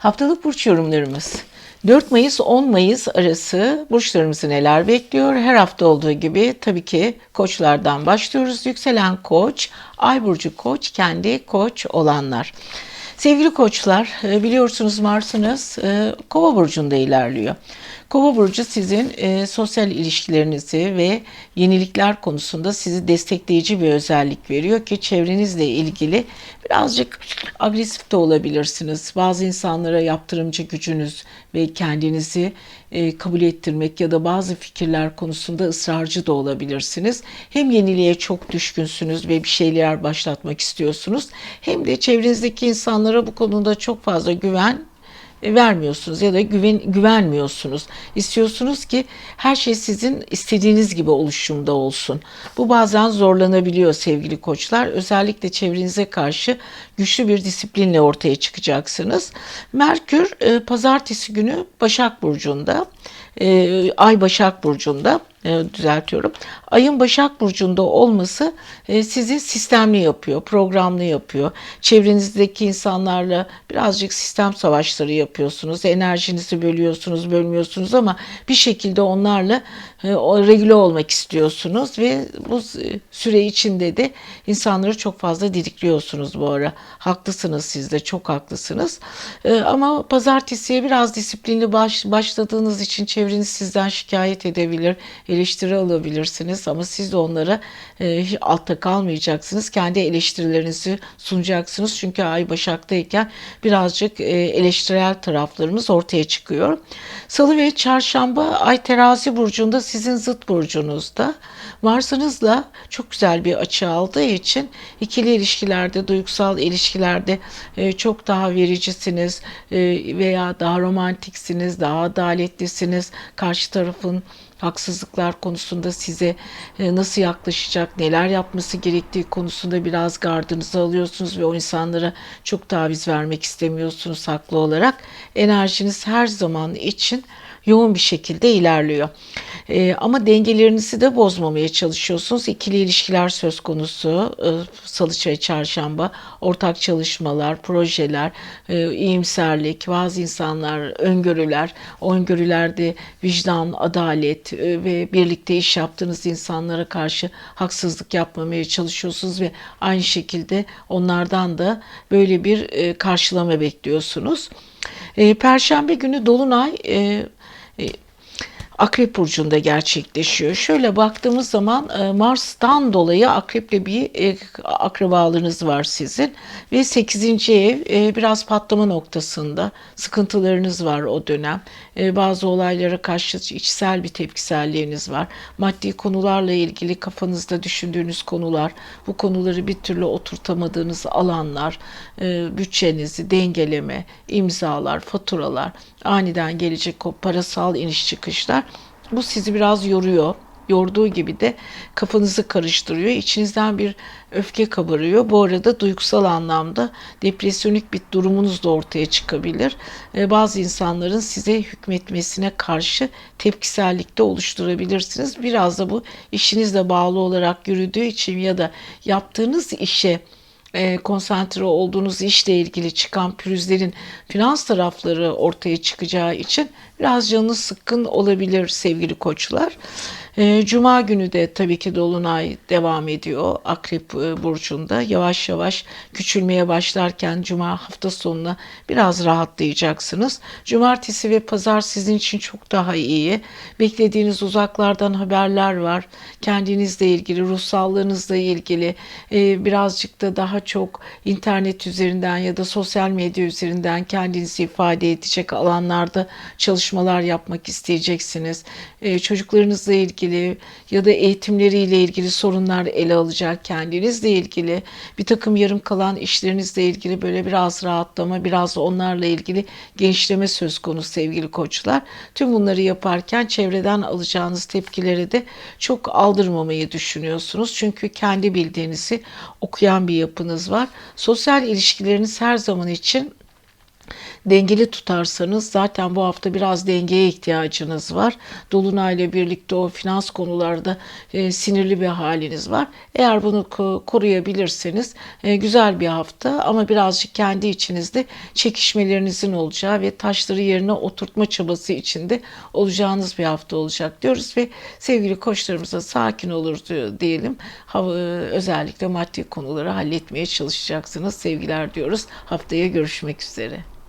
Haftalık burç yorumlarımız. 4 Mayıs 10 Mayıs arası burçlarımızı neler bekliyor? Her hafta olduğu gibi tabii ki koçlardan başlıyoruz. Yükselen koç, ay burcu koç, kendi koç olanlar. Sevgili koçlar e, biliyorsunuz Mars'ınız e, kova burcunda ilerliyor. Kova burcu sizin e, sosyal ilişkilerinizi ve yenilikler konusunda sizi destekleyici bir özellik veriyor ki çevrenizle ilgili birazcık agresif de olabilirsiniz. Bazı insanlara yaptırımcı gücünüz ve kendinizi e, kabul ettirmek ya da bazı fikirler konusunda ısrarcı da olabilirsiniz. Hem yeniliğe çok düşkünsünüz ve bir şeyler başlatmak istiyorsunuz hem de çevrenizdeki insanlara bu konuda çok fazla güven vermiyorsunuz ya da güven güvenmiyorsunuz. İstiyorsunuz ki her şey sizin istediğiniz gibi oluşumda olsun. Bu bazen zorlanabiliyor sevgili koçlar. Özellikle çevrenize karşı güçlü bir disiplinle ortaya çıkacaksınız. Merkür e, pazartesi günü Başak burcunda. E, Ay Başak burcunda e, düzeltiyorum. Ayın Başak Burcu'nda olması e, sizi sistemli yapıyor, programlı yapıyor. Çevrenizdeki insanlarla birazcık sistem savaşları yapıyorsunuz. Enerjinizi bölüyorsunuz, bölmüyorsunuz ama bir şekilde onlarla e, regüle olmak istiyorsunuz ve bu süre içinde de insanları çok fazla didikliyorsunuz bu ara. Haklısınız siz de, çok haklısınız. Ama pazartesiye biraz disiplinli baş, başladığınız için çevreniz sizden şikayet edebilir eleştiri alabilirsiniz ama siz de onlara e, altta kalmayacaksınız. Kendi eleştirilerinizi sunacaksınız. Çünkü Ay Başak'tayken birazcık e, eleştirel taraflarımız ortaya çıkıyor. Salı ve Çarşamba Ay Terazi burcunda sizin zıt burcunuzda. Mars'ınızla çok güzel bir açı aldığı için ikili ilişkilerde, duygusal ilişkilerde e, çok daha vericisiniz e, veya daha romantiksiniz, daha adaletlisiniz. Karşı tarafın haksızlıklar konusunda size e, nasıl yaklaşacak, neler yapması gerektiği konusunda biraz gardınızı alıyorsunuz ve o insanlara çok taviz vermek istemiyorsunuz haklı olarak. Enerjiniz her zaman için yoğun bir şekilde ilerliyor. E, ama dengelerinizi de bozmamaya çalışıyorsunuz. İkili ilişkiler söz konusu. E, Salı çarşamba, ortak çalışmalar, projeler, e, iyimserlik, bazı insanlar, öngörüler. O öngörülerde vicdan, adalet e, ve birlikte iş yaptığınız insanlara karşı haksızlık yapmamaya çalışıyorsunuz ve aynı şekilde onlardan da böyle bir e, karşılama bekliyorsunuz. E, Perşembe günü Dolunay e, e, Akrep Burcu'nda gerçekleşiyor. Şöyle baktığımız zaman e, Mars'tan dolayı Akrep'le bir e, akrabalığınız var sizin. Ve 8. ev e, biraz patlama noktasında sıkıntılarınız var o dönem. Bazı olaylara karşı içsel bir tepkiselliğiniz var. Maddi konularla ilgili kafanızda düşündüğünüz konular, bu konuları bir türlü oturtamadığınız alanlar, bütçenizi dengeleme, imzalar, faturalar, aniden gelecek o parasal iniş çıkışlar bu sizi biraz yoruyor. Yorduğu gibi de kafanızı karıştırıyor. İçinizden bir öfke kabarıyor. Bu arada duygusal anlamda depresyonik bir durumunuz da ortaya çıkabilir. Ee, bazı insanların size hükmetmesine karşı tepkisellikte oluşturabilirsiniz. Biraz da bu işinizle bağlı olarak yürüdüğü için ya da yaptığınız işe e, konsantre olduğunuz işle ilgili çıkan pürüzlerin finans tarafları ortaya çıkacağı için biraz canınız sıkkın olabilir sevgili koçlar. E, Cuma günü de tabii ki Dolunay devam ediyor Akrep e, Burcu'nda. Yavaş yavaş küçülmeye başlarken Cuma hafta sonuna biraz rahatlayacaksınız. Cumartesi ve Pazar sizin için çok daha iyi. Beklediğiniz uzaklardan haberler var. Kendinizle ilgili, ruhsallığınızla ilgili e, birazcık da daha çok internet üzerinden ya da sosyal medya üzerinden kendinizi ifade edecek alanlarda çalışmalar yapmak isteyeceksiniz. Çocuklarınızla ilgili ya da eğitimleriyle ilgili sorunlar ele alacak, kendinizle ilgili bir takım yarım kalan işlerinizle ilgili böyle biraz rahatlama, biraz onlarla ilgili genişleme söz konusu sevgili koçlar. Tüm bunları yaparken çevreden alacağınız tepkileri de çok aldırmamayı düşünüyorsunuz. Çünkü kendi bildiğinizi okuyan bir yapınız var. Sosyal ilişkileriniz her zaman için dengeli tutarsanız zaten bu hafta biraz dengeye ihtiyacınız var. Dolunayla birlikte o finans konularda e, sinirli bir haliniz var. Eğer bunu ko- koruyabilirseniz e, güzel bir hafta ama birazcık kendi içinizde çekişmelerinizin olacağı ve taşları yerine oturtma çabası içinde olacağınız bir hafta olacak diyoruz ve sevgili koçlarımıza sakin olur diyelim. Hava, özellikle maddi konuları halletmeye çalışacaksınız. Sevgiler diyoruz. Haftaya görüşmek üzere.